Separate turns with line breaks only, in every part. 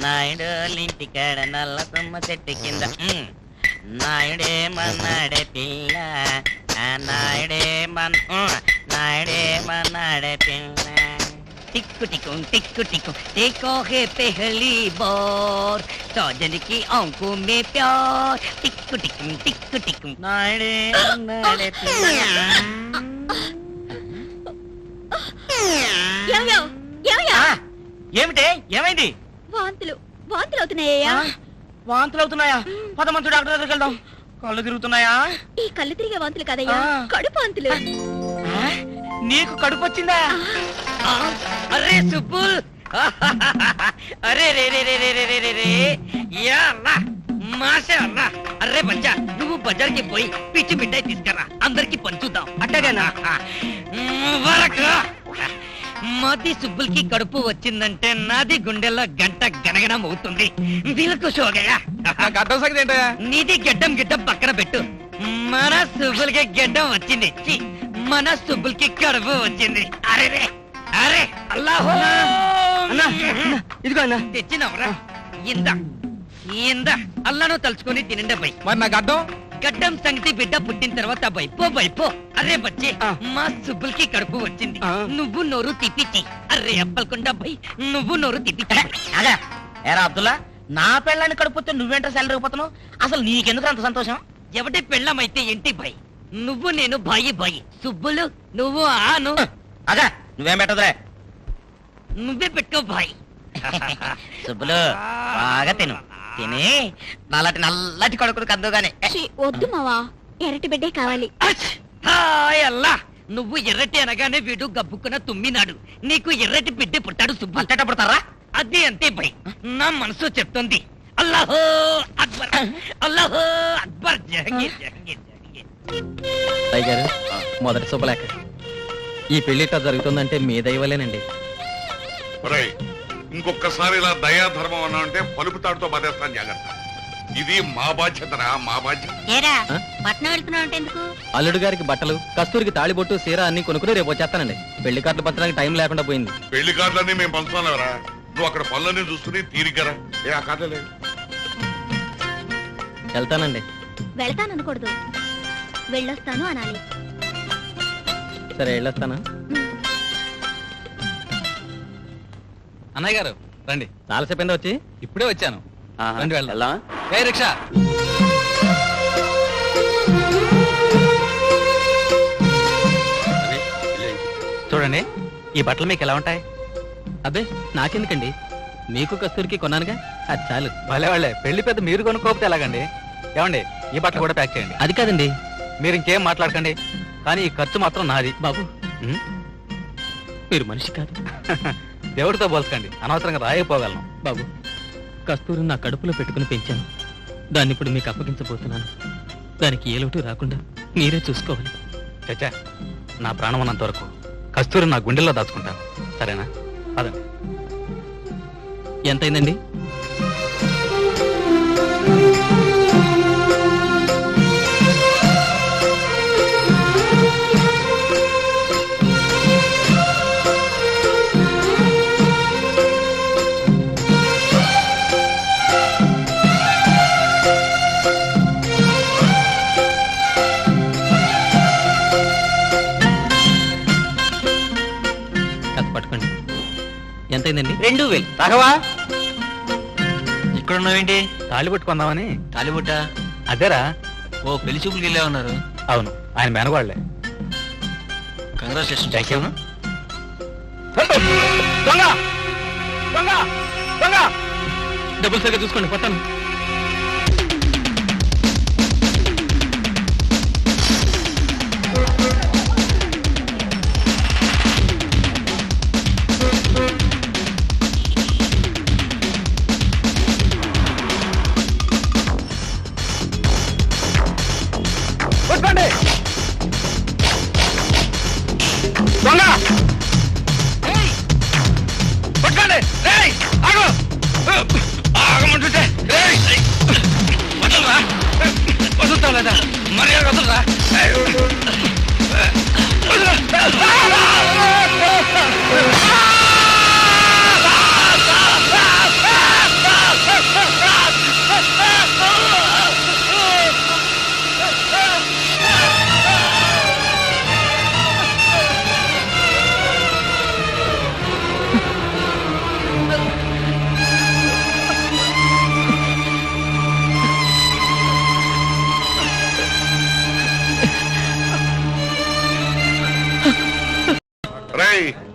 నాయుడు ఇంటికాడ నల్ల తుమ్మ చెట్టు కింద ఉమ్. నాయుడే మన్నాడే పిల్ల ఆ నాయుడే మన్ ఉమ్. నాయుడే మన్నాడే పిల్ల టిక్కు టిక్కు టిక్కు టిక్కు देखो है पहली बार साजन की आंखों में प्यार टिक्कु टिक्कु टिक्कु टिक्कु नाड़े नाड़े
ఏమయ్యో? ఏమయ్యా?
ఏమిటే ఏమైంది
వాంతులు. వాంతులు అవుతున్నాయ్యా
ఆ? వాంతులు అవుతున్నాయా పదమంతు డాక్టర్ దగ్గరికి వెళ్దాం. కళ్ళు తిరుగుతున్నాయా?
ఈ కళ్ళు తిరిగే వాంతులు కదయ్యా. కడుపు వాంతులు?
నీకు కడుపు వచ్చిందా? అరే సుబ్బుల్. అరే రే రే రే రే రే రే రే యా అల్లా అరే బచ్చా నువ్వు బజార్కి పోయి పిచ్చి మిఠాయి తీసుకురా. అందరికి పంచుదాం అట్టగానా? ముబారక్ మాది సుబ్బుల్కి కడుపు వచ్చిందంటే నాది గుండెల్లో గంట గనగనం అవుతుంది. దిలకు షోగయా
నాకు అర్థం సంగతి ఏంటయ్యా?
నీది గెడ్డం గిడ్డం పక్కన పెట్టు. మన సుబ్బులకి గెడ్డం వచ్చింది. ఛీ, మన సుబ్బులకి కడుపు వచ్చింది. అరే రే అరే అల్లాహో.
ఇదిగో అన్న.
తెచ్చినవరా. ఇంద ఇంద. అల్లాను తలుచుకొని తినండి బై
మరి నాకు అర్థం
గడ్డం సంగతి బిడ్డ పుట్టిన తర్వాత బై పో బై పో. అరే బచ్చి. మా సుబ్బులకి కడుపు వచ్చింది. నువ్వు నోరు తిప్పిచ్చి అరే అప్పలకుండా బై నువ్వు నోరు
ఏరా అబ్దుల్లా నా పెళ్ళాన్ని కడుపుతే నువ్వేంటో సెలరిపోతున్నావు అసలు నీకెందుకు అంత సంతోషం?
ఎవటి పెళ్ళమైతే ఏంటి బై? నువ్వు నేను బాయి బాయి. సుబ్బులు నువ్వు ఆను.
అగా నువ్వేం పెట్టదురే
నువ్వే పెట్టుకో బాయ్.
సుబ్బులు బాగా తిను. తిని నల్లటి నల్లటి కొడుకుడు కద్దుగానే
ఛీ, వద్దు మావా. ఎర్రటి బిడ్డే కావాలి.
అచ్! హాయ్ అల్లా! నువ్వు ఎర్రటి అనగానే వీడు గబ్బుకున్న తుమ్మినాడు. నీకు ఎర్రటి బిడ్డ పుట్టాడు సుబ్బు.
అంతట పుడతారా?
అదే అంతే భయ్. నా మనసు చెప్తుంది. అల్లాహో అక్బర్! అల్లాహో అక్బర్! జహంగీర్ జహంగీర్ జహంగీర్.
గారు మొదటి శుభలేఖ. ఈ పెళ్ళి ఇట్లా జరుగుతుందంటే మీ దయవలేనండి
ఒరేయ్ ఇంకొకసారి ఇలా దయాధర్మం అన్నా అంటే పలుపు తాడుతో బదేస్తాను జాగ్రత్త. ఇది మా బాధ్యతరా మా బాధ్యత
ఏరా
ఆ?
పట్నం వెళ్తున్నావు అంటే ఎందుకు?
అల్లుడు గారికి బట్టలు కస్తూరికి తాళిబొట్టు సీర అన్ని కొనుక్కుని రేపు వచ్చేస్తానండి. పెళ్ళి కార్డులు పంచడానికి టైం లేకుండా పోయింది.
పెళ్ళి కార్డులన్నీ మేము పంచుతున్నావురా. నువ్వు అక్కడ పనులన్నీ చూసుకుని తీరిగరా ఏ ఆ కార్డు లేదు.
వెళ్తానండి.
వెళ్తాననకూడదు. వెళ్ళొస్తాను అనాలి.
సరే వెళ్ళొస్తానా?
అన్నయ్య గారు రండి.
చాలాసేపు వచ్చి?
ఇప్పుడే వచ్చాను. రండి వెళ్దాం. ఏ రిక్షా. చూడండి ఈ బట్టలు మీకు ఎలా ఉంటాయి?
అబ్బే నాకెందుకండి? మీకు కస్తూరికి కొన్నానుగా? అది చాలు.
భలే వాళ్ళే పెళ్ళి పెద్ద మీరు కొనుక్కోకపోతే ఎలాగండి? ఏమండి ఈ బట్టలు కూడా ప్యాక్ చేయండి.
అది కాదండి.
మీరు ఇంకేం మాట్లాడకండి. కానీ ఈ ఖర్చు మాత్రం నాది.
బాబు? మీరు మనిషి కాదు.
దేవుడితో పోల్చకండి. అనవసరంగా రాయకపోగలను
బాబు కస్తూరి నా కడుపులో పెట్టుకుని పెంచాను. దాన్ని ఇప్పుడు మీకు అప్పగించబోతున్నాను. దానికి ఏ లోటు రాకుండా మీరే చూసుకోవాలి.
చచ్చా నా ప్రాణం ఉన్నంత వరకు కస్తూరి నా గుండెల్లో దాచుకుంటాను. సరేనా? పదండి.
ఎంతైందండి? ఎంతైందండి?
రెండు వేలు.
రాఘవా?
ఇక్కడ ఉన్నావేంటి?
తాళి పట్టుకుందామని
తాలిబుట్ట
అదేరా.
ఓ పెళ్ళి చూపులకి వెళ్ళే ఉన్నారు
అవును ఆయన మేనగోళ్ళే
కంగ్రాచులేషన్
థ్యాంక్ యూ
డబ్బులు సరిగ్గా చూసుకోండి కొట్టాను
మర్యాద వదలరా?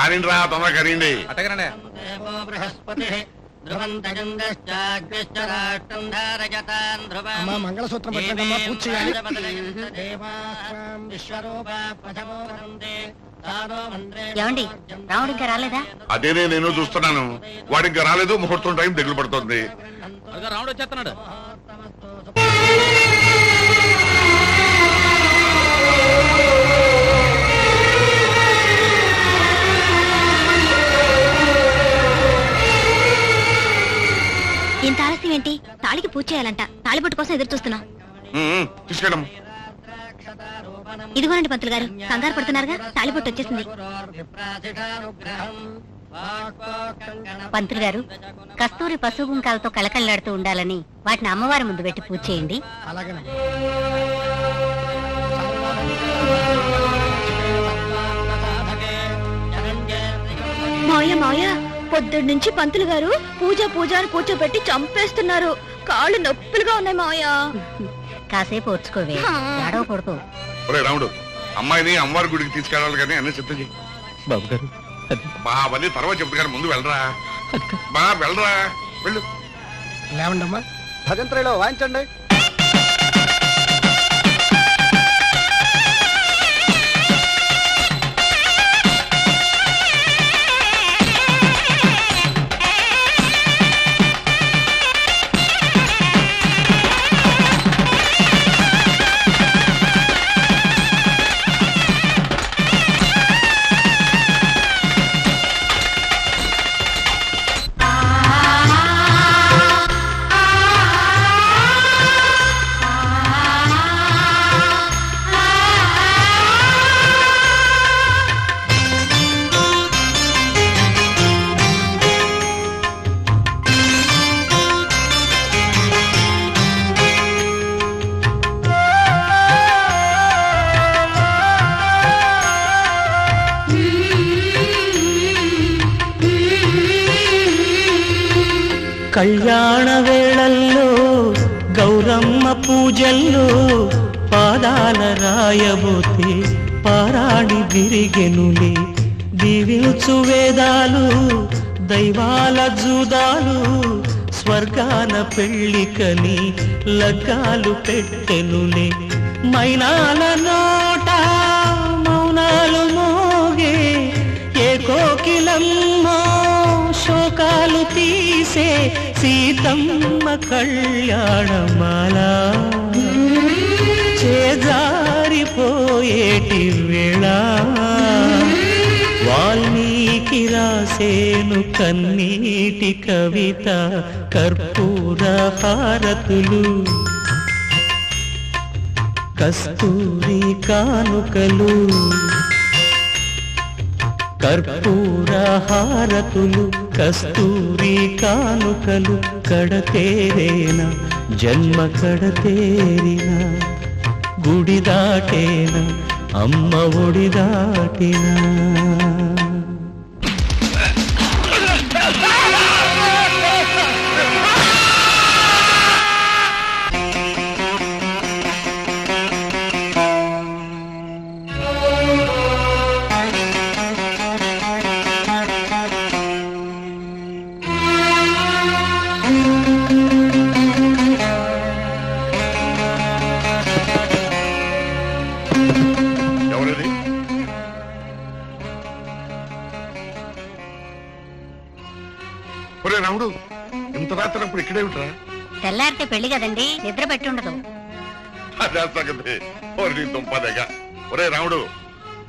కానీ రా తొందరగా కరీండి.
అట్టగనండి
అమ్మా మంగళసూత్రం పెట్టండి పూజ చేయాలి.
ఏమండి రాముడు ఇంకా రాలేదా?
అదేనే నేను చూస్తున్నాను. వాడికి ఇంకా రాలేదు ముహూర్తం టైం దగ్గర పడుతుంది.
రాముడు వచ్చేస్తున్నాడు.
ఏంటి? తాళికి పూజ చేయాలంట. తాళిబొట్టు కోసం ఎదురు చూస్తున్నా.
తీసుకెళ్ళం
ఇదిగోనండి పంతులు గారు కంగారు పడుతున్నారుగా? తాళిబొట్టు వచ్చేసింది. పంతులు గారు కస్తూరి పశు కుంకాలతో కళకళలాడుతూ ఉండాలని వాటిని అమ్మవారి ముందు పెట్టి పూజ చేయండి. మావయ్య మావయ్య. పొద్దున్న నుంచి పంతులు గారు పూజ పూజ అని కూర్చోబెట్టి చంపేస్తున్నారు. కాళ్ళు నొప్పులుగా ఉన్నాయి మావయ్య. కాసేపు ఏడవ
ఒరే రాముడు అమ్మాయిని అమ్మవారి గుడికి తీసుకెళ్ళాలి కానీ అన్ని సిద్ధం చెయ్యి.
బాబు గారు అది.
బా అవన్నీ తర్వాత చెప్తా కానీ ముందు వెళ్ళరా. బా వెళ్ళరా? వెళ్ళు.
లేవండమ్మా.
భజంత్రిలో వాయించండి.
కళ్యాణ వేళల్లో గౌరమ్మ పూజల్లో పాదాల రాయబోతే పారాణి విరిగెనులే. దీవించు వేదాలు దైవాల జూదాలు స్వర్గాన పెళ్ళికని లగ్గాలు పెట్టెనులే. మైనాల నోట మౌనాలు మోగే ఏ కోకిలమ్మో శోకాలు తీసే సీతమ్మ కళ్యాణమాల. చేజారిపోయేటి వేళ. వాల్మీకి రాసేను కన్నీటి కవిత కర్పూర హారతులు. కస్తూరి కానుకలు. కర్పూర హారతులు. కస్తూరి కానుకలు కడతేరేనా? జన్మ కడతేరినా? గుడి దాటేనా? అమ్మ ఒడి దాటినా?
ఉంటా
తెల్లారితే పెళ్ళి కదండి నిద్ర పెట్టుండదు
అదే సంగతి. ఓరి దుంపదగా ఒరే రాముడు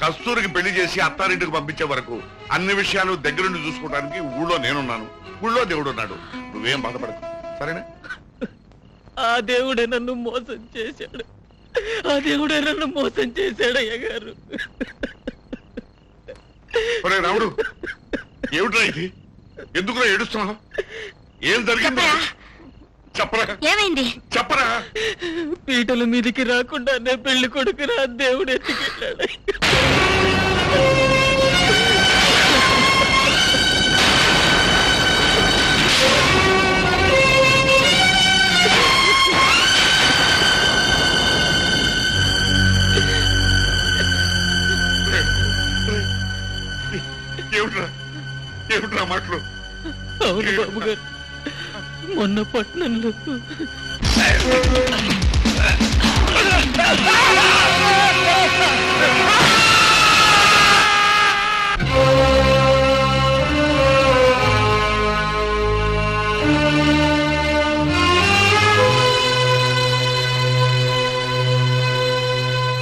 కస్తూరికి పెళ్ళి చేసి అత్తారింటికి పంపించే వరకు అన్ని విషయాలు దగ్గరుండి చూసుకోవడానికి ఊళ్ళో నేనున్నాను. ఊళ్ళో దేవుడు ఉన్నాడు నువ్వేం బాధపడకు. సరేనా?
ఆ దేవుడే నన్ను మోసం చేశాడు. ఆ దేవుడే నన్ను మోసం చేశాడు అయ్య గారు
ఒరే రాముడు ఏమిట్రా ఇది? ఎందుకురా ఏడుస్తున్నావు? ఏం జరిగింది? చెప్పరా?
చెప్పరా ఏమైంది
చెప్పరా
పీటల మీదకి రాకుండానే పెళ్ళి కొడుకురా దేవుడు ఎత్తుకెళ్ళాడు
ఏమిట్రా
ఏమిట్రా మాటలు అవును బాబు గారు మొన్న పట్టణంలో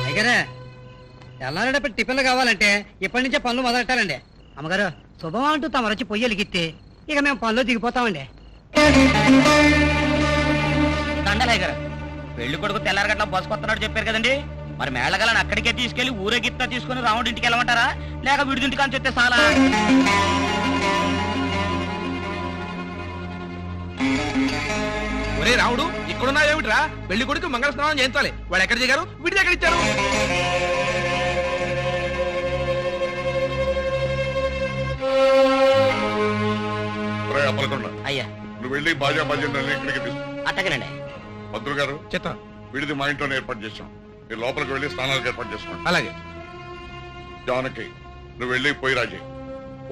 అయ్యగారా తెల్లారేటప్పుడు టిఫిన్లు కావాలంటే ఇప్పటి నుంచే పనులు మొదలెట్టాలండి. అమ్మగారు శుభం అంటూ తమరొచ్చి పొయ్యి వెలిగిస్తే ఇక మేము పనులు దిగిపోతామండి.
దండలయ్య గారు. పెళ్ళి కొడుకు తెల్లారగట్ల బస్సు చెప్పారు కదండి. మరి మేళగలని అక్కడికే తీసుకెళ్ళి ఊరేగిత్తా తీసుకుని రాముడి ఇంటికి వెళ్ళమంటారా? లేక విడిదింటికి అని చెప్తే చాలా
ఒరే రాముడు ఇక్కడున్నా ఏమిట్రా పెళ్ళి కొడుకు మంగళ స్నానం చేయించాలి. వాడు ఎక్కడ దిగారు? వీడి ఎక్కడ ఇచ్చారు.
నువ్వు వెళ్ళి బాజా బాధ్యతని ఇక్కడికి తీసుకు.
అట్టగనండి
మంత్రులు గారు
చెత్త.
విడిది మా ఇంట్లోనే ఏర్పాటు చేశాం. మీరు లోపలికి వెళ్ళి స్నానాలకు ఏర్పాటు చేసుకోండి.
అలాగే.
జానకి నువ్వు వెళ్ళి పోయి రాజే.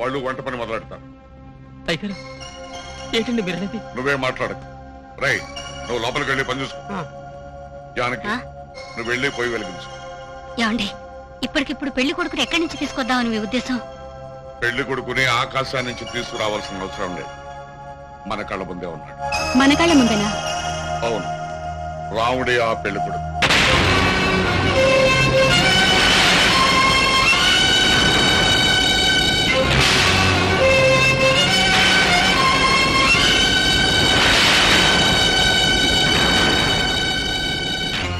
వాళ్ళు వంట పని మొదలెడతారు.
ఏంటండి మీరు అనేది
నువ్వే మాట్లాడకు. రై నువ్వు లోపలికి వెళ్ళి పని చూసుకో. జానకి? నువ్వు వెళ్ళి పోయి వెలిగించు.
ఏమండి ఇప్పటికిప్పుడు పెళ్ళి కొడుకుని ఎక్కడి నుంచి తీసుకొద్దామని మీ ఉద్దేశం?
పెళ్ళి కొడుకుని ఆకాశం నుంచి తీసుకురావాల్సిన అవసరం లేదు. మన కళ్ళ ముందే ఉన్నాడు.
మన కళ్ళ ముందేనా?
అవును. రాముడే ఆ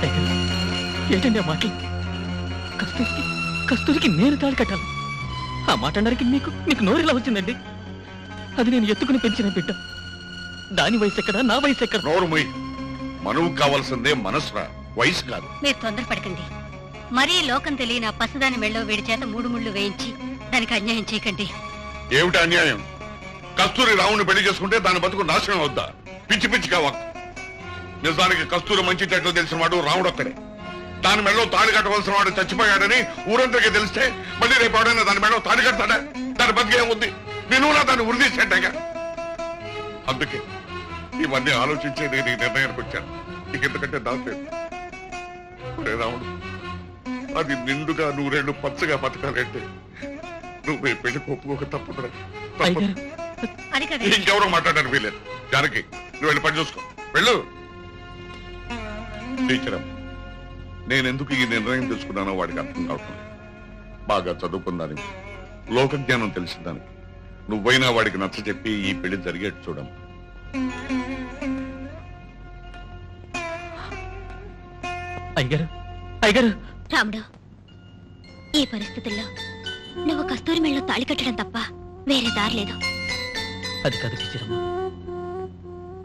అయ్యగారు ఏంటండి ఆ మాటలు? కస్తూరికి కస్తూరికి నేను తాళి కట్టాలి. ఆ మాట అనడానికి మీకు మీకు నోరు ఎలా వచ్చిందండి? అది నేను ఎత్తుకుని పెంచిన బిడ్డ. దాని వయసు ఎక్కడ? నా వయసు ఎక్కడ?
మనువు కావాల్సిందే మనసురా. వయసు కాదు.
మీరు తొందరపడకండి. మరీ లోకం తెలియని ఆ పసిదాని మెళ్ళో వీడి చేత మూడు ముళ్ళు వేయించి దానికి అన్యాయం చేయకండి.
ఏమిటి అన్యాయం? కస్తూరి రావుని పెళ్ళి చేసుకుంటే దాని బతుకు నాశనం అవుద్దా? పిచ్చి పిచ్చి కావక్ నిజానికి కస్తూరి మంచి చెట్లు తెలిసిన వాడు రాముడు ఒక్కడే దాని మెడలో తాళి కట్టవలసిన వాడు చచ్చిపోయాడని ఊరంతకే తెలిస్తే మళ్ళీ రేపు ఎవడైనా దాని మెడలో తాళి కడతాడా? దాని బతికేముంది? నేను నా దాన్ని ఉరిదీసేటాగా అందుకే ఇవన్నీ ఆలోచించే నేను ఈ నిర్ణయానికి వచ్చాను. ఇక ఎందుకంటే దాచలేదు ఒరే రాముడు అది నిండుగా నూరేళ్ళు పచ్చగా బతకాలంటే నువ్వు పెళ్ళి ఒప్పుకోక తప్పదురా తప్పదు. ఇంకెవరో మాట్లాడడానికి వీలేదు జానకి నువ్వు వెళ్ళి పని చూసుకో. వెళ్ళు. టీచర్ నేను ఎందుకు ఈ నిర్ణయం తీసుకున్నానో వాడికి అర్థం కావట్లేదు బాగా చదువుకుందానికి లోక జ్ఞానం తెలిసిందానికి నువ్వైనా వాడికి నచ్చ చెప్పి ఈ పెళ్ళి జరిగేట్టు చూడమ్మా
అయ్యగారు అయ్యగారు.
రాముడు ఈ పరిస్థితుల్లో నువ్వు కస్తూరి మెళ్ళలో తాళి కట్టడం తప్ప వేరే దారి లేదు.
అది కాదు టీచరమ్మ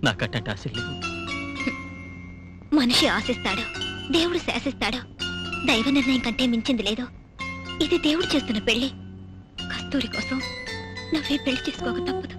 నాకట్టంటే ఆశలు లేవు.
మనిషి ఆశిస్తాడు దేవుడు శాసిస్తాడు. దైవ నిర్ణయం కంటే మించింది లేదు. ఇది దేవుడు చేస్తున్న పెళ్ళి. కస్తూరి కోసం నువ్వే పెళ్ళి చేసుకోక తప్పదు.